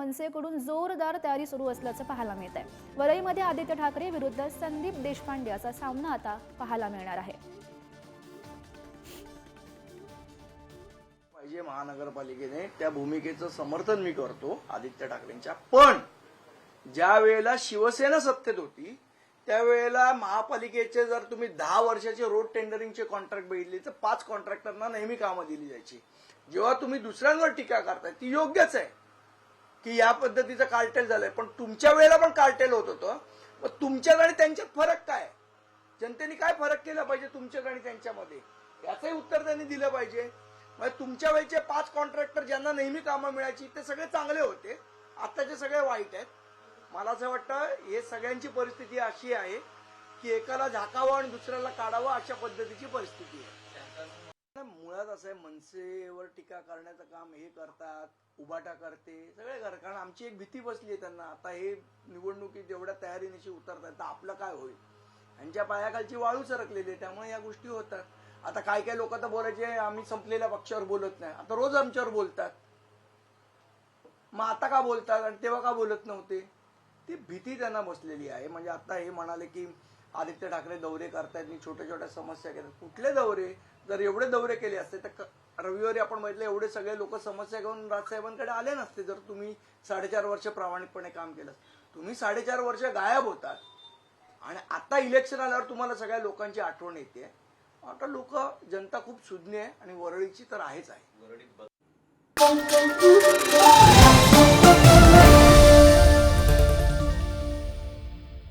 मनसेकडून जोरदार तयारी सुरू असल्याचं पाहायला मिळत आहे वरळीमध्ये आदित्य ठाकरे विरुद्ध संदीप देशपांडे असा सामना आता पाहायला मिळणार आहे. पाहिजे महानगरपालिकेने त्या भूमिकेचं समर्थन मी करतो आदित्य ठाकरेंच्या. पण ज्या वेळेला शिवसेना सत्तेत होती त्यावेळेला महापालिकेचे जर तुम्ही दहा वर्षाचे रोड टेंडरिंगचे कॉन्ट्रॅक्ट बघितले तर पाच कॉन्ट्रॅक्टरना नेहमी कामं दिली जायची. जेव्हा तुम्ही दुसऱ्यांवर टीका करताय ती योग्यच आहे. की या पद्धतीचं कार्टेल झालंय. पण तुमच्या वेळेला पण कार्टेल होत होतं. मग तुमच्यात आणि त्यांच्यात फरक काय? जनतेने काय फरक केला पाहिजे तुमच्यात आणि त्यांच्यामध्ये? याचंही उत्तर त्यांनी दिलं पाहिजे. म्हणजे तुमच्या वेळचे पाच कॉन्ट्रॅक्टर ज्यांना नेहमी कामं मिळायची ते सगळे चांगले होते. आताचे सगळे वाईट आहेत. मला असं वाटतं हे सगळ्यांची परिस्थिती अशी आहे की एकाला झाकावं आणि दुसऱ्याला काढावं अशा पद्धतीची परिस्थिती आहे. मुळात आहे मनसेवर टीका करण्याचं काम हे करतात उबाटा करते सगळे कर. कारण आमची एक भीती बसली आहे त्यांना. आता हे निवडणुकीत जेवढ्या तयारीनिशी उतरतात तर आपलं काय होईल? यांच्या पायाखालची वाळू सरकलेली आहे त्यामुळे या गोष्टी होतात. आता काय काय लोक तर बोलायचे आम्ही संपलेल्या पक्षावर बोलत नाही. आता रोज आमच्यावर बोलतात. मग आता का बोलतात? आणि तेव्हा का बोलत नव्हते? ती भीती त्यांना बसलेली आहे. म्हणजे आता हे म्हणाले की आदित्य ठाकरे दौरे करतायत मी छोट्या छोट्या समस्या घेतात. कुठले दौरे? जर एवढे दौरे केले असते तर रविवारी आपण म्हटलं एवढे सगळे लोक समस्या घेऊन राजसाहेबांकडे आले नसते जर तुम्ही साडेचार वर्ष प्रामाणिकपणे काम केलं तुम्ही साडेचार वर्ष गायब होतात. आणि आता इलेक्शन आल्यावर तुम्हाला सगळ्या लोकांची आठवण येते. आता लोक जनता खूप सुज्ञ आहे आणि वरळीची तर आहेच आहे.